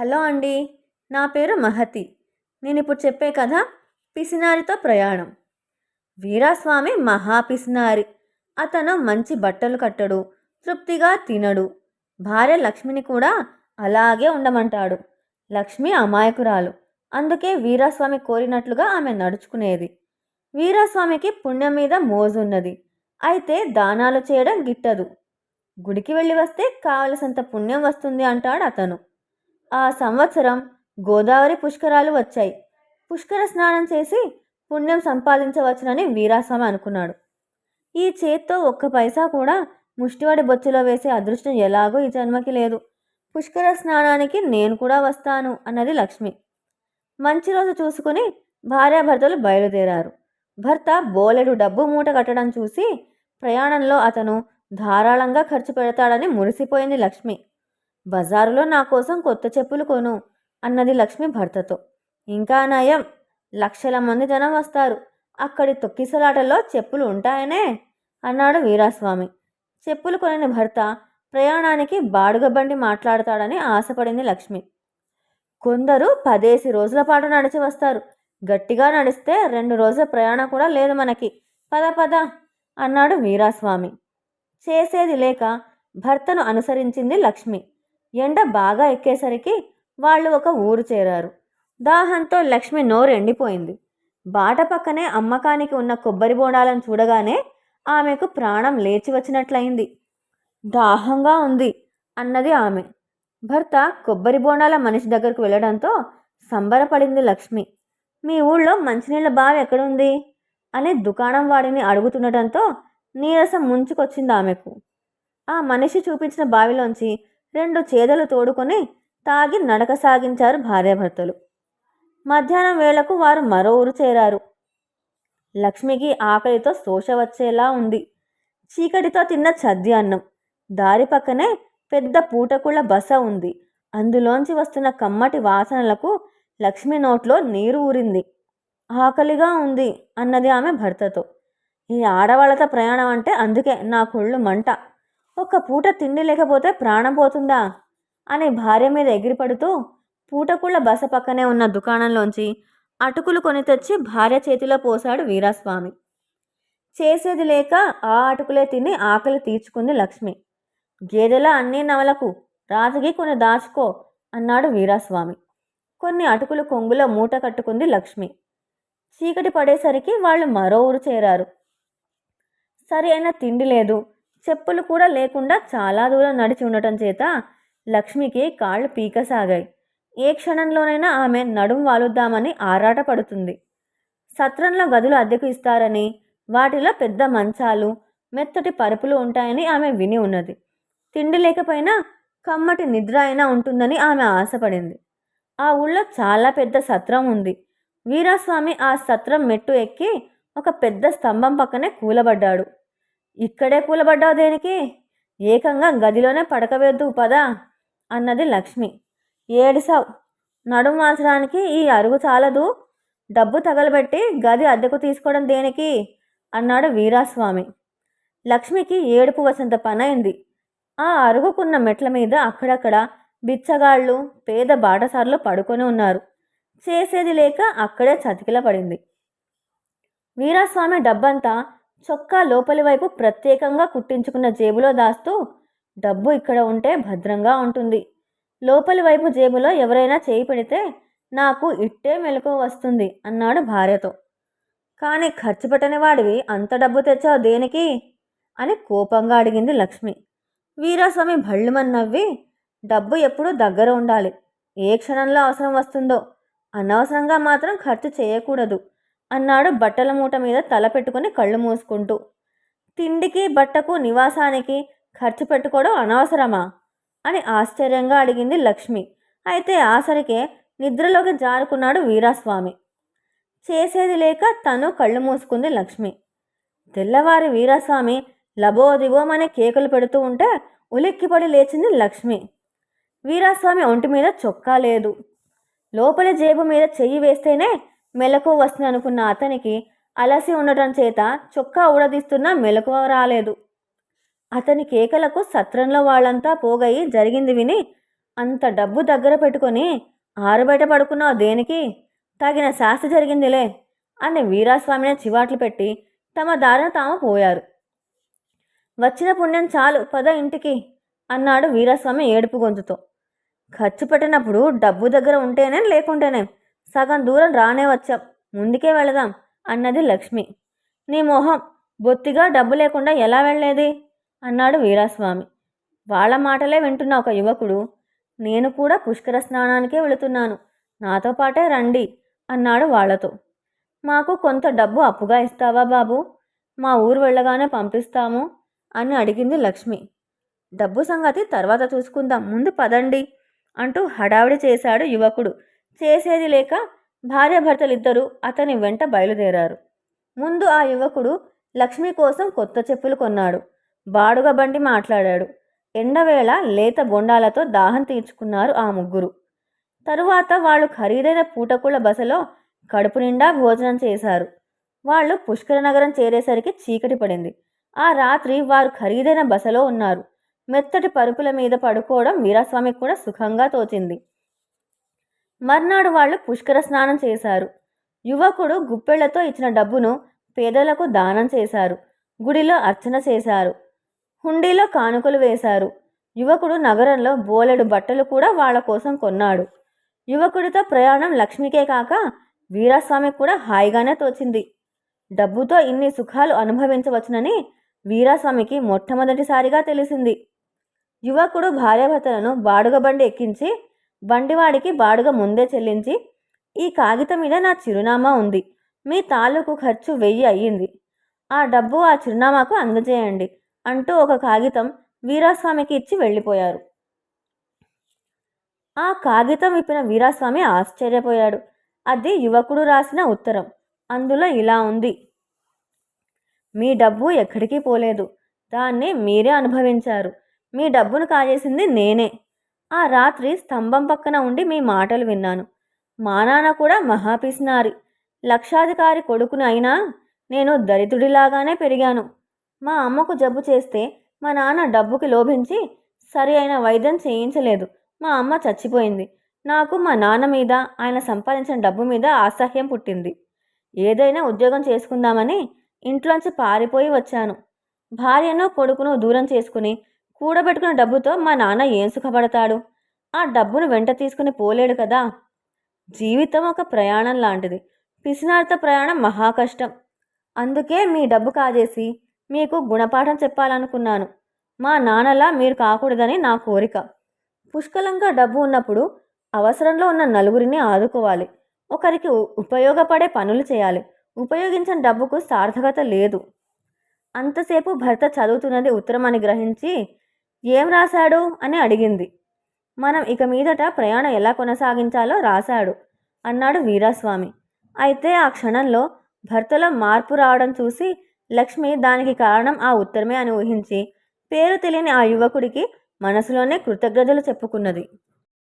Hello అండి నా పేరు మహతి. నేను ఇప్పుడు చెప్పే కథ పిసినారితో ప్రయాణం. వీరాస్వామి మహా పిసినారి. అతను మంచి బట్టలు కట్టడు తృప్తిగా తినడు. భార్య లక్ష్మిని కూడా అలాగే ఉండమంటాడు. లక్ష్మి అమాయకురాలు. అందుకే వీరాస్వామి కోరినట్లుగా ఆమె నడుచుకునేది. వీరాస్వామికి పుణ్యం మీద మోజున్నది. అయితే దానాలు చేయడం గిట్టదు. గుడికి వెళ్ళి వస్తే కావలసినంత పుణ్యం వస్తుంది అంటాడు అతను. ఆ సంవత్సరం గోదావరి పుష్కరాలు వచ్చాయి. పుష్కర స్నానం చేసి పుణ్యం సంపాదించవచ్చునని వీరాస్వామి అనుకున్నాడు. ఈ చేత్తో ఒక్క పైసా కూడా ముష్టివాడి బొచ్చులో వేసే అదృష్టం ఎలాగో ఈ జన్మకి లేదు. పుష్కర స్నానానికి నేను కూడా వస్తాను అన్నది లక్ష్మి. మంచి రోజు చూసుకుని భార్యాభర్తలు బయలుదేరారు. భర్త బోలెడు డబ్బు మూట కట్టడం చూసి ప్రయాణంలో అతను ధారాళంగా ఖర్చు పెడతాడని మురిసిపోయింది లక్ష్మి. బజారులో నా కోసం కొత్త చెప్పులు కొను అన్నది లక్ష్మి భర్తతో. ఇంకా నయం లక్షల మంది జనం వస్తారు. అక్కడి తొక్కిసలాటలో చెప్పులు ఉంటాయనే? అన్నాడు వీరాస్వామి. చెప్పులు కొనిన భర్త ప్రయాణానికి బాడుగ బండి మాట్లాడతాడని ఆశపడింది లక్ష్మి. కొందరు పదేసి రోజుల పాటు నడిచి వస్తారు. గట్టిగా నడిస్తే రెండు రోజుల ప్రయాణం కూడా లేదు మనకి. పద పద అన్నాడు వీరాస్వామి. చేసేది లేక భర్తను అనుసరించింది లక్ష్మి. ఎండ బాగా ఎక్కేసరికి వాళ్ళు ఒక ఊరు చేరారు. దాహంతో లక్ష్మి నోరు ఎండిపోయింది. బాట పక్కనే అమ్మకానికి ఉన్న కొబ్బరి బోండాలను చూడగానే ఆమెకు ప్రాణం లేచి వచ్చినట్లయింది. దాహంగా ఉంది అన్నది ఆమె. భర్త కొబ్బరి బోండాల మనిషి దగ్గరకు వెళ్ళడంతో సంబరపడింది లక్ష్మి. మీ ఊళ్ళో మంచినీళ్ళ బావి ఎక్కడుంది? అని దుకాణం వాడిని అడుగుతుండటంతో నీరసం ముంచుకొచ్చింది ఆమెకు. ఆ మనిషి చూపించిన బావిలోంచి రెండు చేదలు తోడుకొని తాగి నడక సాగించారు భార్యాభర్తలు. మధ్యాహ్నం వేళకు వారు మరో ఊరు చేరారు. లక్ష్మికి ఆకలితో శోష వచ్చేలా ఉంది. చీకటితో తిన్న చద్ది అన్నం. దారి పక్కనే పెద్ద పూటకుళ్ళ బస ఉంది. అందులోంచి వస్తున్న కమ్మటి వాసనలకు లక్ష్మి నోట్లో నీరు ఊరింది. ఆకలిగా ఉంది అన్నది ఆమె భర్తతో. ఈ ఆడవాళ్ళతో ప్రయాణం అంటే అందుకే నా కొళ్ళు మంట. ఒక్క పూట తిండి లేకపోతే ప్రాణం పోతుందా? అని భార్య మీద ఎగిరిపడుతూ పూటకుళ్ళ బస పక్కనే ఉన్న దుకాణంలోంచి అటుకులు కొని తెచ్చి భార్య చేతిలో పోశాడు వీరాస్వామి. చేసేది లేక ఆ అటుకులే తిని ఆకలి తీర్చుకుంది లక్ష్మి. గేదెల అన్నీ నవలకు రాజుకి కొన్ని దాచుకో అన్నాడు వీరాస్వామి. కొన్ని అటుకులు కొంగులో మూట కట్టుకుంది లక్ష్మి. చీకటి పడేసరికి వాళ్ళు మరో ఊరు చేరారు. సరి అయిన తిండి లేదు. చెప్పులు కూడా లేకుండా చాలా దూరం నడిచి ఉండటం చేత లక్ష్మికి కాళ్ళు పీకసాగాయి. ఏ క్షణంలోనైనా ఆమె నడుం వాలుద్దామని ఆరాటపడుతుంది సత్రంలో గదులు అద్దెకు ఇస్తారని వాటిలో పెద్ద మంచాలు మెత్తటి పరుపులు ఉంటాయని ఆమె విని ఉన్నది. తిండి లేకపోయినా కమ్మటి నిద్ర అయినా ఉంటుందని ఆమె ఆశపడింది. ఆ ఊళ్ళో చాలా పెద్ద సత్రం ఉంది. వీరాస్వామి ఆ సత్రం మెట్టు ఎక్కి ఒక పెద్ద స్తంభం పక్కనే కూలబడ్డాడు. ఇక్కడే కూలబడ్డావు దేనికి? ఏకంగా గదిలోనే పడకవేద్దు పదా? అన్నది లక్ష్మి. ఏడిసావు. నడుము మార్చడానికి ఈ అరుగు చాలదు. డబ్బు తగలబెట్టి గది అద్దెకు తీసుకోవడం దేనికి? అన్నాడు వీరాస్వామి. లక్ష్మికి ఏడుపు వసంత పనైంది. ఆ అరుగుకున్న మెట్ల మీద అక్కడక్కడ బిచ్చగాళ్ళు పేద బాటసార్లు పడుకొని ఉన్నారు. చేసేది లేక అక్కడే చతికిల పడింది వీరాస్వామి డబ్బంతా చొక్కా లోపలి వైపు ప్రత్యేకంగా కుట్టించుకున్న జేబులో దాస్తూ డబ్బు ఇక్కడ ఉంటే భద్రంగా ఉంటుంది. లోపలి వైపు జేబులో ఎవరైనా చేయి పెడితే నాకు ఇట్టే మెలకు వస్తుంది అన్నాడు భార్యతో. కానీ ఖర్చు పెట్టని వాడివి అంత డబ్బు తెచ్చావు దేనికి అని కోపంగా అడిగింది లక్ష్మి. వీరాస్వామి భళ్ళుమని నవ్వి డబ్బు ఎప్పుడూ దగ్గర ఉండాలి. ఏ క్షణంలో అవసరం వస్తుందో అనవసరంగా మాత్రం ఖర్చు చేయకూడదు. అన్నాడు బట్టల మూట మీద తల పెట్టుకుని కళ్ళు మూసుకుంటూ. తిండికి బట్టకు నివాసానికి ఖర్చు పెట్టుకోవడం అనవసరమా? అని ఆశ్చర్యంగా అడిగింది లక్ష్మి. అయితే ఆసరికే నిద్రలోకి జారుకున్నాడు వీరాస్వామి. చేసేది లేక తను కళ్ళు మూసుకుంది లక్ష్మి. తెల్లవారి వీరాస్వామి లబోదిబోమనే కేకులు పెడుతూ ఉంటే ఉలిక్కిపడి లేచింది లక్ష్మి. వీరాస్వామి ఒంటి మీద చొక్కా లేదు. లోపలి జేబు మీద చెయ్యి వేస్తేనే మెలకు వస్తుంది అనుకున్న అతనికి అలసి ఉండటం చేత చొక్కా ఊడదీస్తున్నా మెలకువ రాలేదు. అతని కేకలకు సత్రంలో వాళ్ళంతా పోగయి జరిగింది విని అంత డబ్బు దగ్గర పెట్టుకొని ఆరుబయట పడుకున్నావు దేనికి? తగిన శాస్తి జరిగిందిలే అని వీరాస్వామిని చివాట్లు పెట్టి తమ దారిన తాము పోయారు. వచ్చిన పుణ్యం చాలు పద ఇంటికి అన్నాడు వీరాస్వామి ఏడుపు గొంతుతో. ఖర్చు పెట్టినప్పుడు డబ్బు దగ్గర ఉంటేనే లేకుంటేనే సగం దూరం రానే వచ్చాం. ముందుకే వెళదాం అన్నది లక్ష్మి. నీ మొహం బొత్తిగా డబ్బు లేకుండా ఎలా వెళ్ళేది? అన్నాడు వీరాస్వామి. వాళ్ళ మాటలే వింటున్న ఒక యువకుడు నేను కూడా పుష్కర స్నానానికే వెళుతున్నాను. నాతో పాటే రండి అన్నాడు వాళ్ళతో. మాకు కొంత డబ్బు అప్పుగా ఇస్తావా బాబు? మా ఊరు వెళ్ళగానే పంపిస్తాము అని అడిగింది లక్ష్మి. డబ్బు సంగతి తర్వాత చూసుకుందాం ముందు పదండి అంటూ హడావిడి చేశాడు యువకుడు. చేసేది లేక భార్యాభర్తలిద్దరూ అతని వెంట బయలుదేరారు. ముందు ఆ యువకుడు లక్ష్మి కోసం కొత్త చెప్పులు కొన్నాడు. బాడుగ బండి మాట్లాడాడు. ఎండవేళ లేత బొండాలతో దాహం తీర్చుకున్నారు ఆ ముగ్గురు. తరువాత వాళ్ళు ఖరీదైన పూటకుల బసలో కడుపు నిండా భోజనం చేశారు. వాళ్ళు పుష్కర నగరం చేరేసరికి చీకటి పడింది. ఆ రాత్రి వారు ఖరీదైన బసలో ఉన్నారు. మెత్తటి పరుపుల మీద పడుకోవడం వీరాస్వామికి కూడా సుఖంగా తోచింది. మర్నాడు వాళ్ళు పుష్కర స్నానం చేశారు. యువకుడు గుప్పెళ్ళతో ఇచ్చిన డబ్బును పేదలకు దానం చేశారు. గుడిలో అర్చన చేశారు. హుండీలో కానుకలు వేశారు. యువకుడు నగరంలో బోలెడు బట్టలు కూడా వాళ్ళ కోసం కొన్నాడు. యువకుడితో ప్రయాణం లక్ష్మికే కాక వీరాస్వామికి కూడా హాయిగానే తోచింది. డబ్బుతో ఇన్ని సుఖాలు అనుభవించవచ్చునని వీరాస్వామికి మొట్టమొదటిసారిగా తెలిసింది. యువకుడు భార్యాభర్తలను బాడుగ బండి ఎక్కించి బండివాడికి బాడుగ ముందే చెల్లించి ఈ కాగితం మీద నా చిరునామా ఉంది. మీ తాలూకు ఖర్చు వెయ్యి అయ్యింది. ఆ డబ్బు ఆ చిరునామాకు అందజేయండి అంటూ ఒక కాగితం వీరాస్వామికి ఇచ్చి వెళ్ళిపోయారు. ఆ కాగితం విప్పిన వీరాస్వామి ఆశ్చర్యపోయాడు. అది యువకుడు రాసిన ఉత్తరం. అందులో ఇలా ఉంది. మీ డబ్బు ఎక్కడికి పోలేదు. దాన్ని మీరే అనుభవించారు. మీ డబ్బును కాజేసింది నేనే. ఆ రాత్రి స్తంభం పక్కన ఉండి మీ మాటలు విన్నాను. మా నాన్న కూడా మహాపిసినారి. లక్షాధికారి కొడుకుని అయినా నేను దరిద్రుడిలాగానే పెరిగాను. మా అమ్మకు జబ్బు చేస్తే మా నాన్న డబ్బుకి లోభించి సరి అయిన వైద్యం చేయించలేదు. మా అమ్మ చచ్చిపోయింది. నాకు మా నాన్న మీద ఆయన సంపాదించిన డబ్బు మీద అసహ్యం పుట్టింది. ఏదైనా ఉద్యోగం చేసుకుందామని ఇంట్లోంచి పారిపోయి వచ్చాను. భార్యను కొడుకును దూరం చేసుకుని కూడబెట్టుకున్న డబ్బుతో మా నాన్న ఏం సుఖపడతాడు? ఆ డబ్బును వెంట తీసుకుని పోలేడు కదా. జీవితం ఒక ప్రయాణం లాంటిది. పిసినార్త ప్రయాణం మహా కష్టం. అందుకే మీ డబ్బు కాజేసి మీకు గుణపాఠం చెప్పాలనుకున్నాను. మా నాన్నలా మీరు కాకూడదని నా కోరిక. పుష్కలంగా డబ్బు ఉన్నప్పుడు అవసరంలో ఉన్న నలుగురిని ఆదుకోవాలి. ఒకరికి ఉపయోగపడే పనులు చేయాలి. ఉపయోగించిన డబ్బుకు సార్థకత లేదు. అంతసేపు భర్త చదువుతున్నది ఉత్తరం అని గ్రహించి ఏం రాశాడు? అని అడిగింది. మనం ఇక మీదట ప్రయాణం ఎలా కొనసాగించాలో రాశాడు అన్నాడు వీరాస్వామి. అయితే ఆ క్షణంలో భర్తలో మార్పు రావడం చూసి లక్ష్మి దానికి కారణం ఆ ఉత్తరమే అని ఊహించి పేరు తెలియని ఆ యువకుడికి మనసులోనే కృతజ్ఞతలు చెప్పుకున్నది.